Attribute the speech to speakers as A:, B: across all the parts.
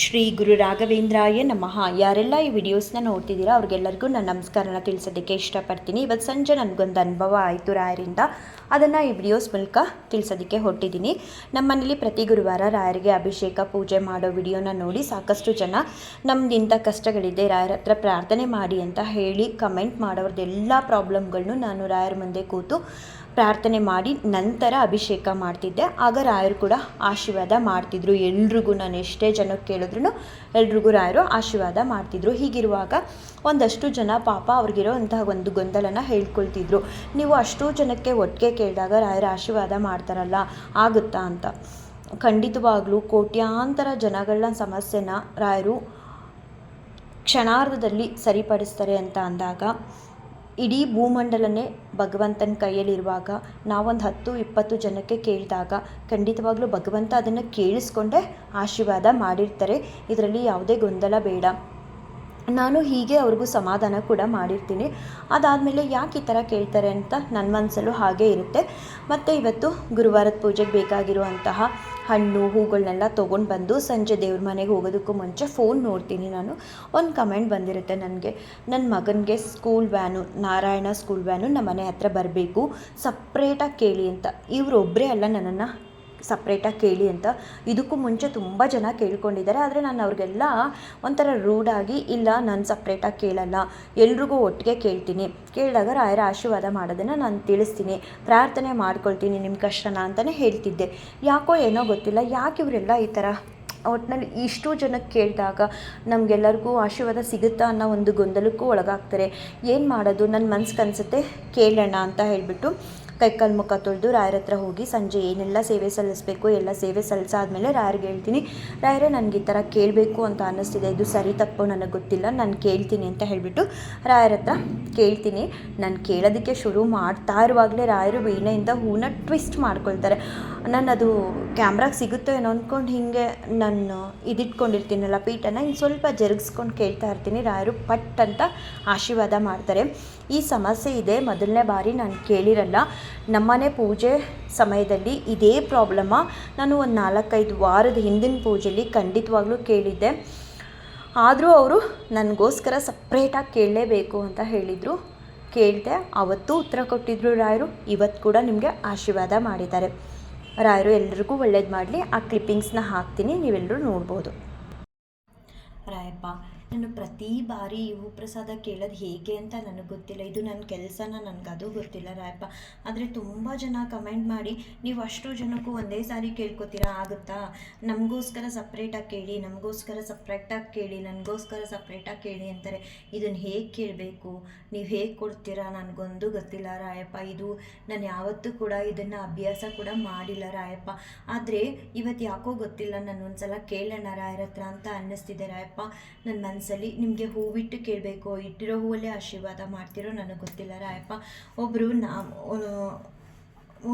A: ಶ್ರೀ ಗುರು ರಾಘವೇಂದ್ರಾಯ ನಮಃ. ಯಾರೆಲ್ಲ ಈ ವಿಡಿಯೋಸ್ನ ನೋಡ್ತಿದ್ದೀರಾ, ಅವ್ರಿಗೆಲ್ಲರಿಗೂ ನಾನು ನಮಸ್ಕಾರನ ತಿಳಿಸೋದಕ್ಕೆ ಇಷ್ಟಪಡ್ತೀನಿ. ಇವತ್ತು ಸಂಜೆ ನನಗೊಂದು ಅನುಭವ ಆಯಿತು ರಾಯರಿಂದ. ಅದನ್ನು ಈ ವಿಡಿಯೋಸ್ ಮೂಲಕ ತಿಳಿಸೋದಕ್ಕೆ ಹೊಟ್ಟಿದ್ದೀನಿ ನಮ್ಮನೇಲಿ ಪ್ರತಿ ಗುರುವಾರ ರಾಯರಿಗೆ ಅಭಿಷೇಕ, ಪೂಜೆ ಮಾಡೋ ವಿಡಿಯೋನ ನೋಡಿ ಸಾಕಷ್ಟು ಜನ ನಮ್ದು ಇಂಥ ಕಷ್ಟಗಳಿದೆ, ರಾಯರ ಹತ್ರ ಪ್ರಾರ್ಥನೆ ಮಾಡಿ ಅಂತ ಹೇಳಿ ಕಮೆಂಟ್ ಮಾಡೋರ್ದೆಲ್ಲ ಪ್ರಾಬ್ಲಮ್ಗಳನ್ನೂ ನಾನು ರಾಯರ ಮುಂದೆ ಕೂತು ಪ್ರಾರ್ಥನೆ ಮಾಡಿ ನಂತರ ಅಭಿಷೇಕ ಮಾಡ್ತಿದ್ದೆ. ಆಗ ರಾಯರು ಕೂಡ ಆಶೀರ್ವಾದ ಮಾಡ್ತಿದ್ರು. ಎಲ್ರಿಗೂ ನಾನು ಎಷ್ಟೇ ಜನಕ್ಕೆ ಕೇಳಿದ್ರು ಎಲ್ರಿಗೂ ರಾಯರು ಆಶೀರ್ವಾದ ಮಾಡ್ತಿದ್ರು. ಹೀಗಿರುವಾಗ ಒಂದಷ್ಟು ಜನ ಪಾಪ ಅವ್ರಿಗಿರೋ ಅಂತಹ ಒಂದು ಗೊಂದಲನ ಹೇಳ್ಕೊಳ್ತಿದ್ರು. ನೀವು ಅಷ್ಟು ಜನಕ್ಕೆ ಒಟ್ಟಿಗೆ ಕೇಳಿದಾಗ ರಾಯರ ಆಶೀರ್ವಾದ ಮಾಡ್ತಾರಲ್ಲ, ಆಗುತ್ತಾ ಅಂತ. ಖಂಡಿತವಾಗ್ಲೂ ಕೋಟ್ಯಾಂತರ ಜನಗಳ ಸಮಸ್ಯೆನ ರಾಯರು ಕ್ಷಣಾರ್ಧದಲ್ಲಿ ಸರಿಪಡಿಸ್ತಾರೆ ಅಂತ ಅಂದಾಗ ಇಡೀ ಭೂಮಂಡಲನೇ ಭಗವಂತನ ಕೈಯಲ್ಲಿರುವಾಗ ನಾವೊಂದು ಹತ್ತು, ಇಪ್ಪತ್ತು ಜನಕ್ಕೆ ಕೇಳಿದಾಗ ಖಂಡಿತವಾಗ್ಲೂ ಭಗವಂತ ಅದನ್ನು ಕೇಳಿಸ್ಕೊಂಡೇ ಆಶೀರ್ವಾದ ಮಾಡಿರ್ತಾರೆ. ಇದರಲ್ಲಿ ಯಾವುದೇ ಗೊಂದಲ ಬೇಡ. ನಾನು ಹೀಗೆ ಅವ್ರಿಗೂ ಸಮಾಧಾನ ಕೂಡ ಮಾಡಿರ್ತೀನಿ. ಅದಾದಮೇಲೆ ಯಾಕೆ ಈ ಥರ ಕೇಳ್ತಾರೆ ಅಂತ ನನ್ನ ಮನಸ್ಸಲ್ಲೂ ಹಾಗೆ ಇರುತ್ತೆ. ಮತ್ತು ಇವತ್ತು ಗುರುವಾರದ ಪೂಜೆಗೆ ಬೇಕಾಗಿರುವಂತಹ ಹಣ್ಣು ಹೂಗಳನ್ನೆಲ್ಲ ತೊಗೊಂಡು ಬಂದು ಸಂಜೆ ದೇವ್ರ ಮನೆಗೆ ಹೋಗೋದಕ್ಕೂ ಮುಂಚೆ ಫೋನ್ ನೋಡ್ತೀನಿ ನಾನು. ಒಂದು ಕಮೆಂಟ್ ಬಂದಿರುತ್ತೆ ನನಗೆ. ನನ್ನ ಮಗನಿಗೆ school van Narayana school van ನಮ್ಮ ಮನೆ ಹತ್ರ ಬರಬೇಕು. ಸಪ್ರೇಟಾಗಿ ಕೇಳಿ ಅಂತ. ಇವರೊಬ್ಬರೇ ಅಲ್ಲ ನನ್ನನ್ನು ಸಪ್ರೇಟಾಗಿ ಕೇಳಿ ಅಂತ ಇದಕ್ಕೂ ಮುಂಚೆ ತುಂಬ ಜನ ಕೇಳ್ಕೊಂಡಿದ್ದಾರೆ. ಆದರೆ ನಾನು ಅವ್ರಿಗೆಲ್ಲ ಒಂಥರ ರೂಡಾಗಿ ಇಲ್ಲ, ನಾನು ಸಪ್ರೇಟಾಗಿ ಕೇಳಲ್ಲ, ಎಲ್ರಿಗೂ ಒಟ್ಟಿಗೆ ಕೇಳ್ತೀನಿ. ಕೇಳಿದಾಗ ರಾಯರ ಆಶೀರ್ವಾದ ಮಾಡೋದನ್ನು ನಾನು ತಿಳಿಸ್ತೀನಿ. ಪ್ರಾರ್ಥನೆ ಮಾಡ್ಕೊಳ್ತೀನಿ ನಿಮ್ಮ ಕಷ್ಟನ ಅಂತಲೇ ಹೇಳ್ತಿದ್ದೆ. ಯಾಕೋ ಏನೋ ಗೊತ್ತಿಲ್ಲ, ಯಾಕೆ ಇವರೆಲ್ಲ ಈ ಥರ ಒಟ್ಟಿನಲ್ಲಿ ಇಷ್ಟು ಜನಕ್ಕೆ ಕೇಳಿದಾಗ ನಮಗೆಲ್ಲರಿಗೂ ಆಶೀರ್ವಾದ ಸಿಗುತ್ತಾ ಅನ್ನೋ ಒಂದು ಗೊಂದಲಕ್ಕೂ ಒಳಗಾಗ್ತಾರೆ. ಏನು ಮಾಡೋದು? ನನ್ನ ಮನ್ಸಿಗೆ ಅನಿಸುತ್ತೆ, ಕೇಳೋಣ ಅಂತ ಹೇಳಿಬಿಟ್ಟು ಕೈಕಾಲು ಮುಖ ತೊಳೆದು ರಾಯರ ಹತ್ರ ಹೋಗಿ ಸಂಜೆ ಏನೆಲ್ಲ ಸೇವೆ ಸಲ್ಲಿಸಬೇಕು, ಎಲ್ಲ ಸೇವೆ ಸಲ್ಲಿಸಾದ್ಮೇಲೆ ರಾಯರಿಗೆ ಹೇಳ್ತೀನಿ. ರಾಯರೇ, ನನಗೆ ಈ ಥರ ಕೇಳಬೇಕು ಅಂತ ಅನ್ನಿಸ್ತಿದೆ. ಇದು ಸರಿ, ತಪ್ಪು ನನಗೆ ಗೊತ್ತಿಲ್ಲ. ನಾನು ಕೇಳ್ತೀನಿ ಅಂತ ಹೇಳಿಬಿಟ್ಟು ರಾಯರ ಹತ್ರ ಕೇಳ್ತೀನಿ. ನಾನು ಕೇಳೋದಕ್ಕೆ ಶುರು ಮಾಡ್ತಾ ಇರುವಾಗಲೇ ರಾಯರು ವೀಣೆಯಿಂದ ಹೂನ ಟ್ವಿಸ್ಟ್ ಮಾಡ್ಕೊಳ್ತಾರೆ. ನಾನು ಅದು ಕ್ಯಾಮ್ರಾಗೆ ಸಿಗುತ್ತೋ ಏನೋ ಅಂದ್ಕೊಂಡು ಹೀಗೆ ನಾನು ಇದಿಟ್ಕೊಂಡಿರ್ತೀನಲ್ಲ ಪೀಠನ ಇನ್ನು ಸ್ವಲ್ಪ ಜರುಗಿಸ್ಕೊಂಡು ಕೇಳ್ತಾ ಇರ್ತೀನಿ. ರಾಯರು ಪಟ್ ಅಂತ ಆಶೀರ್ವಾದ ಮಾಡ್ತಾರೆ. ಈ ಸಮಸ್ಯೆ ಇದೆ. ಮೊದಲನೇ ಬಾರಿ ನಾನು ಕೇಳಿರಲ್ಲ. ನಮ್ಮನೆ ಪೂಜೆ ಸಮಯದಲ್ಲಿ ಇದೇ ಪ್ರಾಬ್ಲಮ ನಾನು ಒಂದು ನಾಲ್ಕೈದು ವಾರದ ಹಿಂದಿನ ಪೂಜೆಯಲ್ಲಿ ಖಂಡಿತವಾಗ್ಲೂ ಕೇಳಿದ್ದೆ. ಆದರೂ ಅವರು ನನಗೋಸ್ಕರ ಸಪ್ರೇಟಾಗಿ ಕೇಳಲೇಬೇಕು ಅಂತ ಹೇಳಿದರು. ಕೇಳಿದೆ, ಅವತ್ತು ಉತ್ತರ ಕೊಟ್ಟಿದ್ರು ರಾಯರು. ಇವತ್ತು ಕೂಡ ನಿಮಗೆ ಆಶೀರ್ವಾದ ಮಾಡಿದ್ದಾರೆ. ರಾಯರು ಎಲ್ರಿಗೂ ಒಳ್ಳೇದು ಮಾಡಲಿ. ಆ ಕ್ಲಿಪ್ಪಿಂಗ್ಸ್ನ ಹಾಕ್ತೀನಿ ನೀವೆಲ್ಲರೂ ನೋಡ್ಬೋದು. ರಾಯಪ್ಪ ನಾನು ಪ್ರತಿ ಬಾರಿ ಈ ಪ್ರಸಾದ ಕೇಳೋದು ಹೇಗೆ ಅಂತ ನನಗೆ ಗೊತ್ತಿಲ್ಲ. ಇದು ನನ್ನ ಕೆಲಸನ ನನಗದು ಗೊತ್ತಿಲ್ಲ ರಾಯಪ್ಪ. ಆದರೆ ತುಂಬ ಜನ ಕಮೆಂಟ್ ಮಾಡಿ, ನೀವು ಅಷ್ಟು ಜನಕ್ಕೂ ಒಂದೇ ಸಾರಿ ಕೇಳ್ಕೊತೀರಾ? ಆಗುತ್ತಾ? ನಮಗೋಸ್ಕರ ಸಪ್ರೇಟಾಗಿ ಕೇಳಿ, ನಮಗೋಸ್ಕರ ಸಪ್ರೇಟಾಗಿ ಕೇಳಿ, ನನಗೋಸ್ಕರ ಸಪ್ರೇಟಾಗಿ ಕೇಳಿ ಅಂತಾರೆ. ಇದನ್ನು ಹೇಗೆ ಕೇಳಬೇಕು? ನೀವು ಹೇಗೆ ಕೊಡ್ತೀರಾ? ನನಗೊಂದು ಗೊತ್ತಿಲ್ಲ ರಾಯಪ್ಪ. ಇದು ನಾನು ಯಾವತ್ತೂ ಕೂಡ ಇದನ್ನು ಅಭ್ಯಾಸ ಕೂಡ ಮಾಡಿಲ್ಲ ರಾಯಪ್ಪ. ಆದರೆ ಇವತ್ತು ಯಾಕೋ ಗೊತ್ತಿಲ್ಲ ನಾನು ಒಂದ್ಸಲ ಕೇಳೋಣ ರಾಯರ ಹತ್ರ ಅಂತ ಅನ್ನಿಸ್ತಿದೆ ರಾಯಪ್ಪ. ನನ್ನ ಮನಸ್ಸಲ್ಲಿ ನಿಮಗೆ ಹೂವಿಟ್ಟು ಕೇಳಬೇಕು, ಇಟ್ಟಿರೋ ಹೂವಲ್ಲೇ ಆಶೀರ್ವಾದ ಮಾಡ್ತಿರೋ ನನಗೆ ಗೊತ್ತಿಲ್ಲ ರಾಯಪ್ಪ. ಒಬ್ಬರು ನಾ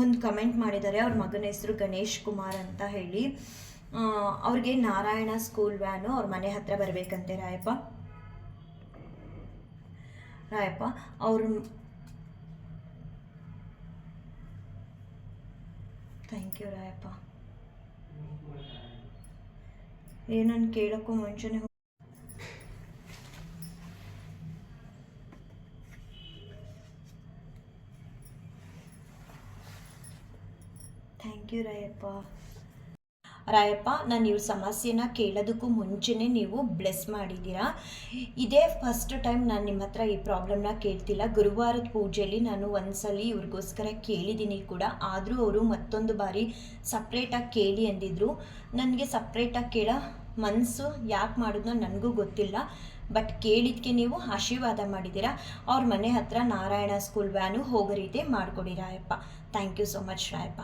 A: ಒಂದು ಕಮೆಂಟ್ ಮಾಡಿದ್ದಾರೆ, ಅವ್ರ ಮಗನ ಹೆಸರು ಗಣೇಶ್ ಕುಮಾರ್ ಅಂತ ಹೇಳಿ. ಅವ್ರಿಗೆ ನಾರಾಯಣ ಸ್ಕೂಲ್ ವ್ಯಾನು ಅವ್ರ ಮನೆ ಹತ್ರ ಬರಬೇಕಂತೆ ರಾಯಪ್ಪ. ರಾಯಪ್ಪ, ಅವ್ರ ಥ್ಯಾಂಕ್ ಯು ರಾಯಪ್ಪ. ಏನನ್ನು ಕೇಳೋಕ್ಕೂ ಮುಂಚೆನೇ ಥ್ಯಾಂಕ್ ಯು ರಾಯಪ್ಪ. ರಾಯಪ್ಪ, ನಾನು ಇವ್ರ ಸಮಸ್ಯೆನ ಕೇಳೋದಕ್ಕೂ ಮುಂಚೆನೇ ನೀವು ಬ್ಲೆಸ್ ಮಾಡಿದ್ದೀರಾ? ಇದೇ ಫಸ್ಟ್ ಟೈಮ್ ನಾನು ನಿಮ್ಮ ಹತ್ರ ಈ ಪ್ರಾಬ್ಲಮ್ನ ಕೇಳ್ತಿಲ್ಲ. ಗುರುವಾರದ ಪೂಜೆಯಲ್ಲಿ ನಾನು ಒಂದ್ಸಲಿ ಇವ್ರಿಗೋಸ್ಕರ ಕೇಳಿದ್ದೀನಿ ಕೂಡ. ಆದರೂ ಅವರು ಮತ್ತೊಂದು ಬಾರಿ ಸಪ್ರೇಟಾಗಿ ಕೇಳಿ ಅಂದಿದ್ರು. ನನಗೆ ಸಪ್ರೇಟಾಗಿ ಕೇಳೋ ಮನಸ್ಸು ಯಾಕೆ ಮಾಡೋದನ್ನ ನನಗೂ ಗೊತ್ತಿಲ್ಲ. ಬಟ್ ಕೇಳಿದ್ಕೆ ನೀವು ಆಶೀರ್ವಾದ ಮಾಡಿದ್ದೀರಾ? ಅವ್ರ ಮನೆ ಹತ್ರ ನಾರಾಯಣ ಸ್ಕೂಲ್ ವ್ಯಾನು ಹೋಗೋ ರೀತಿ ಮಾಡಿಕೊಡಿ Rayappa. Thank you so much Rayappa.